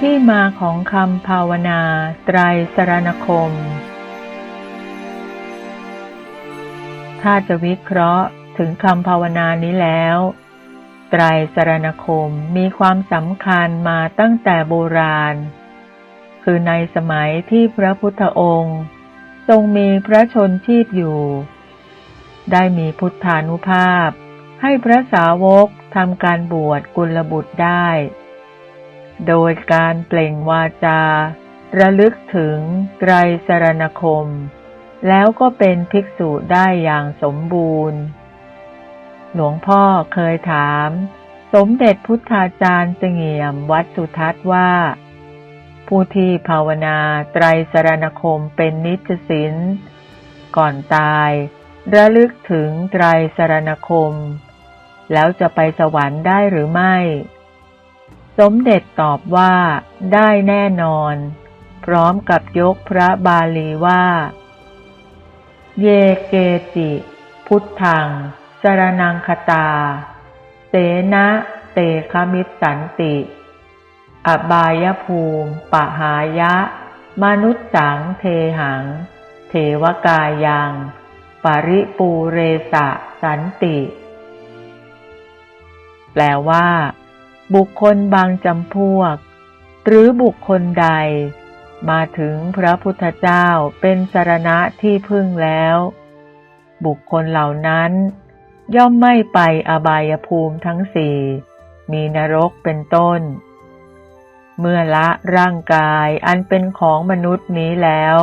ที่มาของคำภาวนาไตรสรณคม ถ้าจะวิเคราะห์ถึงคำภาวนานี้แล้ว ไตรสรณคมมีความสำคัญมาตั้งแต่โบราณ คือในสมัยที่พระพุทธองค์ ทรงมีพระชนชีพอยู่ ได้มีพุทธานุภาพ ให้พระสาวกทำการบวชกุลบุตรได้ โดยการเปล่งวาจา ระลึกถึงไตรสรณคม แล้วก็เป็นภิกษุได้อย่างสมบูรณ์ หลวงพ่อเคยถาม สมเด็จพุทธาจารย์เสงี่ยมวัดสุทัศน์ว่า ผู้ที่ภาวนาไตรสรณคมเป็นนิจสินก่อนตาย ระลึกถึงไตรสรณคม แล้วจะไปสวรรค์ได้หรือไม่ สมเด็จตอบว่า ได้แน่นอน พร้อมกับยกพระบาลีว่า เยเกจิ พุทธังสรนังคตา เสนะเตคมิตสันติ อบายภูมิปหายะ มนุษย์สังเทหัง เทวกายัง ปริปูเรสะสันติ แปลว่า บุคคลบางจำพวก หรือบุคคลใด มาถึงพระพุทธเจ้าเป็นสารณะที่พึ่งแล้ว บุคคลเหล่านั้น ย่อมไม่ไปอบายภูมิทั้งสี่มีนรกเป็นต้น เมื่อละร่างกายอันเป็นของมนุษย์นี้แล้ว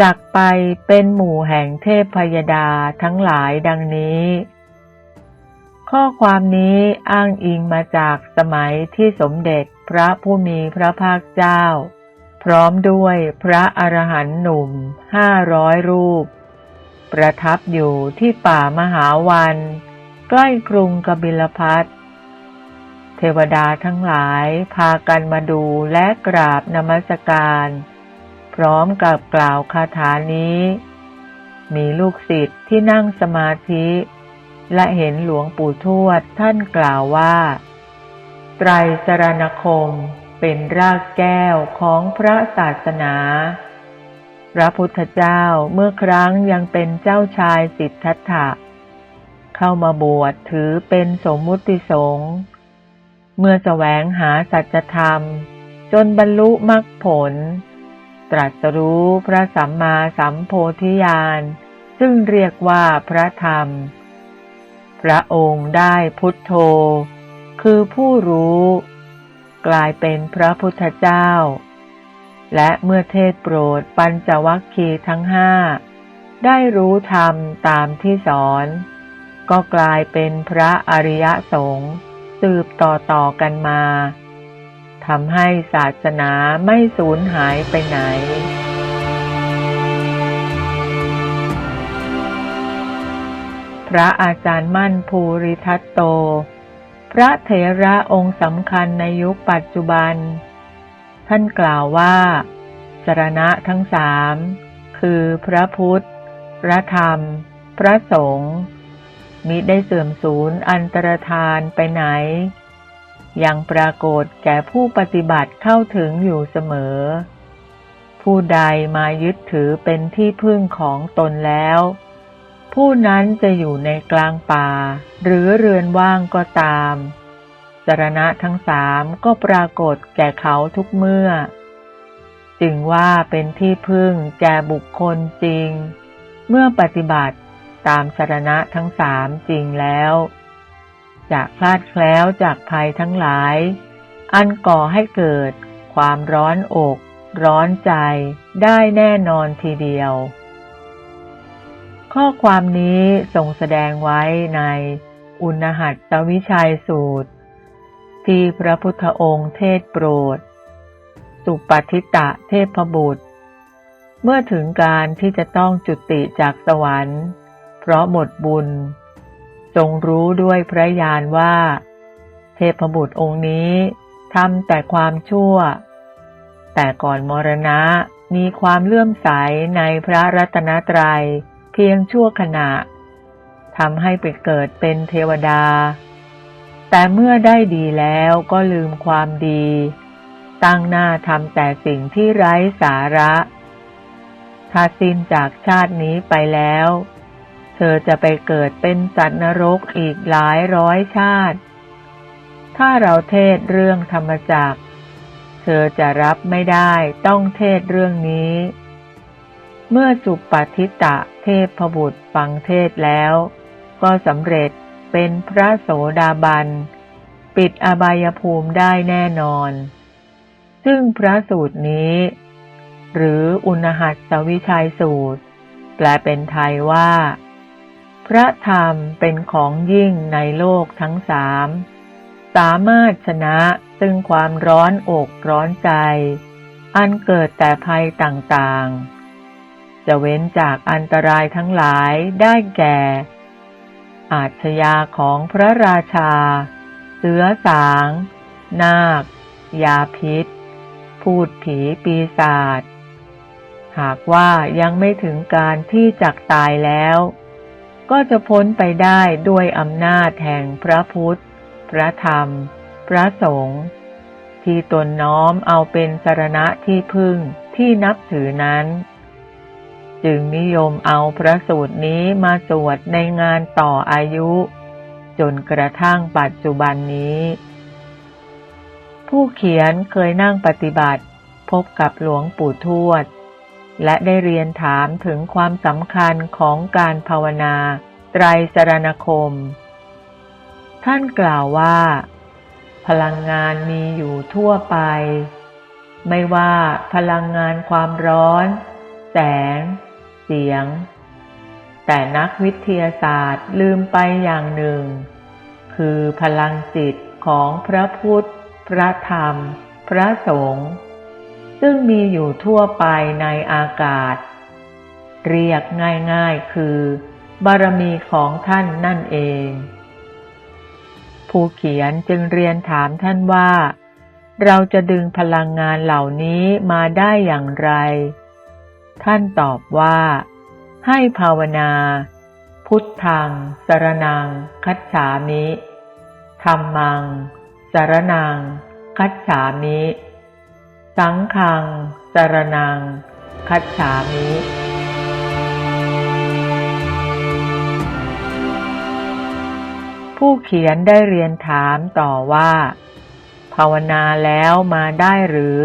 จักไปเป็นหมู่แห่งเทพพยดาทั้งหลายดังนี้ ข้อความนี้อ้างอิงมาจากสมัยที่สมเด็จพระผู้มีพระภาคเจ้า พร้อมด้วยพระอรหันต์หนุ่มห้าร้อยรูป ประทับอยู่ที่ป่ามหาวัน ใกล้กรุงกบิลพัทเทวดาทั้งหลายพากันมาดูและกราบนมัสการ พร้อมกับกล่าวคาถานี้ มีลูกศิษย์ที่นั่งสมาธิ และเห็นหลวงปู่ทวดท่านกล่าวว่า ไตรสรณคมเป็นรากแก้วของพระศาสนา พระพุทธเจ้าเมื่อครั้งยังเป็นเจ้าชายสิทธัตถะ เข้ามาบวชถือเป็นสมมุติสงฆ์ เมื่อแสวงหาสัจธรรม จนบรรลุมรรคผล ตรัสรู้พระสัมมาสัมโพธิญาณ ซึ่งเรียกว่าพระธรรม พระองค์ได้พุทโธ คือผู้รู้ กลายเป็นพระพุทธเจ้า และเมื่อเทศโปรดปัญจวัคคีย์ทั้งห้าได้รู้ธรรมตามที่สอน ก็กลายเป็นพระอริยสงฆ์สืบต่อต่อกันมาทำให้ศาสนาไม่สูญหายไปไหน ระอาจารย์มั่นภูริทัตโต พระเถระองค์สำคัญในยุคปัจจุบัน ท่านกล่าวว่า สรณะทั้งสามคือพระพุทธ พระธรรม พระสงฆ์มิได้เสื่อมสูญอันตรธานไปไหน ยังปรากฏแก่ผู้ปฏิบัติเข้าถึงอยู่เสมอ ผู้ใดมายึดถือเป็นที่พึ่งของตนแล้ว ผู้นั้นจะอยู่ในกลางป่า หรือเรือนว่างก็ตามสารณะทั้งสามก็ปรากฏแก่เขาทุกเมื่อ จึงว่าเป็นที่พึ่งแก่บุคคลจริง เมื่อปฏิบัติตามสารณะทั้งสามจริงแล้วจะคลาดแคล้วจากภัยทั้งหลาย อันก่อให้เกิดความร้อนอก ร้อนใจได้แน่นอนทีเดียว ข้อความนี้ทรงแสดงไว้ในอุณหัตตวิชัยสูตร ที่พระพุทธองค์เทศโปรด สุปฏิตะเทพบุตร เมื่อถึงการที่จะต้องจุติจากสวรรค์ เพราะหมดบุญ ทรงรู้ด้วยพระญาณว่า เทพบุตรองค์นี้ทำแต่ความชั่ว แต่ก่อนมรณะมีความเลื่อมใสในพระรัตนตรัย เพียงชั่วขณะทำให้ไปเกิดเป็นเทวดา แต่เมื่อได้ดีแล้วก็ลืมความดี ตั้งหน้าทำแต่สิ่งที่ไร้สาระ ถ้าสิ้นจากชาตินี้ไปแล้ว เธอจะไปเกิดเป็นสัตว์นรกอีกหลายร้อยชาติ ถ้าเราเทศเรื่องธรรมจักร เธอจะรับไม่ได้ต้องเทศเรื่องนี้ เมื่อจุปทิตะเทพบุตรฟังเทศแล้ว ก็สำเร็จเป็นพระโสดาบัน ปิดอบายภูมิได้แน่นอน ซึ่งพระสูตรนี้ หรืออุณหัสสวิชัยสูตร แปลเป็นไทยว่า พระธรรมเป็นของยิ่งในโลกทั้งสาม สามารถชนะซึ่งความร้อนอกร้อนใจ อันเกิดแต่ภัยต่างๆ จะเว้นจากอันตรายทั้งหลายได้แก่ อาชญาของพระราชา เสือสาง นาค ยาพิษ พูดผีปีศาจ หากว่ายังไม่ถึงการที่จักตายแล้ว ก็จะพ้นไปได้ด้วยอำนาจแห่งพระพุทธ พระธรรม พระสงฆ์ที่ตนน้อมเอาเป็นสารณะที่พึ่งที่นับถือนั้น จึงนิยมเอาพระสูตรนี้มาสวดในงานต่ออายุ จนกระทั่งปัจจุบันนี้ ผู้เขียนเคยนั่งปฏิบัติ พบกับหลวงปู่ทวด และได้เรียนถามถึงความสำคัญของการภาวนา ไตรสรณคม ท่านกล่าวว่า พลังงานมีอยู่ทั่วไป ไม่ว่าพลังงานความร้อนแสง สียง แต่นักวิทยาศาสตร์ลืมไปอย่างหนึ่ง คือพลังจิตของพระพุทธ พระธรรม พระสงฆ์ซึ่งมีอยู่ทั่วไปในอากาศ เรียกง่ายๆคือบารมีของท่านนั่นเอง ผู้เขียนจึงเรียนถามท่านว่า เราจะดึงพลังงานเหล่านี้มาได้อย่างไร ท่านตอบว่า ให้ภาวนา พุทธัง สรนัง คัจฉามิธรรมัง สรนัง คัจฉามิ สังฆัง สรนัง คัจฉามิผู้เขียนได้เรียนถามต่อว่า ภาวนาแล้วมาได้หรือ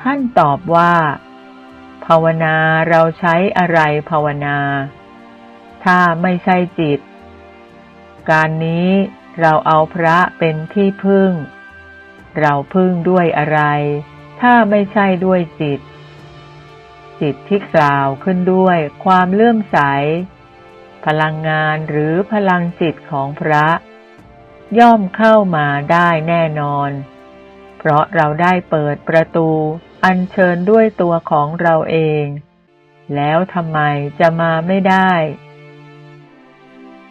ท่านตอบว่า ภาวนาเราใช้อะไรภาวนา ถ้าไม่ใช่จิต การนี้เราเอาพระเป็นที่พึ่ง เราพึ่งด้วยอะไร ถ้าไม่ใช่ด้วยจิต จิตที่กล่าวขึ้นด้วยความเลื่อมใส พลังงานหรือพลังจิตของพระ ย่อมเข้ามาได้แน่นอน เพราะเราได้เปิดประตู อัญเชิญด้วยตัวของเราเอง แล้วทำไมจะมาไม่ได้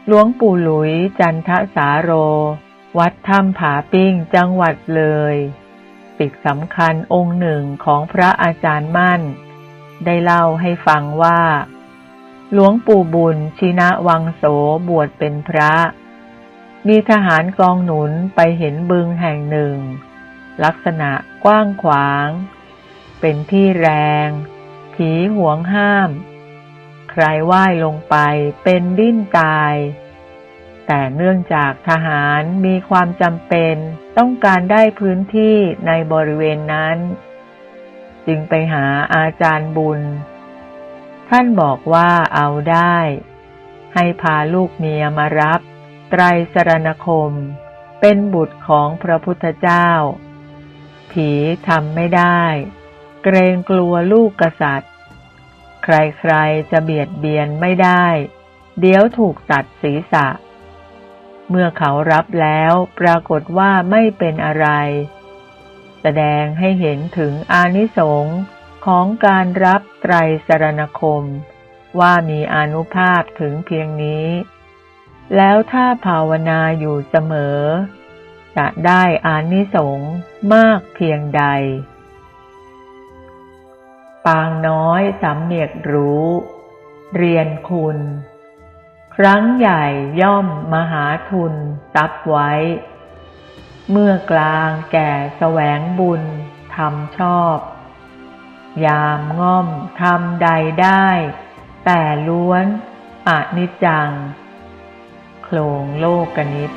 หลวงปู่หลุยจันทสาโร วัดถ้ำผาปิ้งจังหวัดเลยปิกสำคัญองค์หนึ่งของพระอาจารย์มั่น ได้เล่าให้ฟังว่า หลวงปู่บุญชินะวังโสบวชเป็นพระ มีทหารกองหนุนไปเห็นบึงแห่งหนึ่ง ลักษณะกว้างขวาง เป็นที่แรง ผีหวงห้าม ใครว่ายลงไปเป็นดิ้นตาย แต่เนื่องจากทหารมีความจำเป็นต้องการได้พื้นที่ในบริเวณนั้น จึงไปหาอาจารย์บุญ ท่านบอกว่าเอาได้ ให้พาลูกเมียมารับ ไตรสรณคม เป็นบุตรของพระพุทธเจ้า ผีทำไม่ได้ เกรงกลัวลูกกษัตริย์ ใครๆจะเบียดเบียนไม่ได้ เดี๋ยวถูกตัดศีรษะ เมื่อเขารับแล้วปรากฏว่าไม่เป็นอะไร แสดงให้เห็นถึงอานิสงส์ของการรับไตรสรณคม ว่ามีอนุภาพถึงเพียงนี้ แล้วถ้าภาวนาอยู่เสมอ จะได้อานิสงส์มากเพียงใด ปางน้อยสำเนียกรู้ เรียนคุณ ครั้งใหญ่ย่อมมหาทุนตับไว้ เมื่อกลางแก่แสวงบุญทำชอบ ยามง่อมทำใดได้ แต่ล้วนอนิจจัง โครงโลกกนิต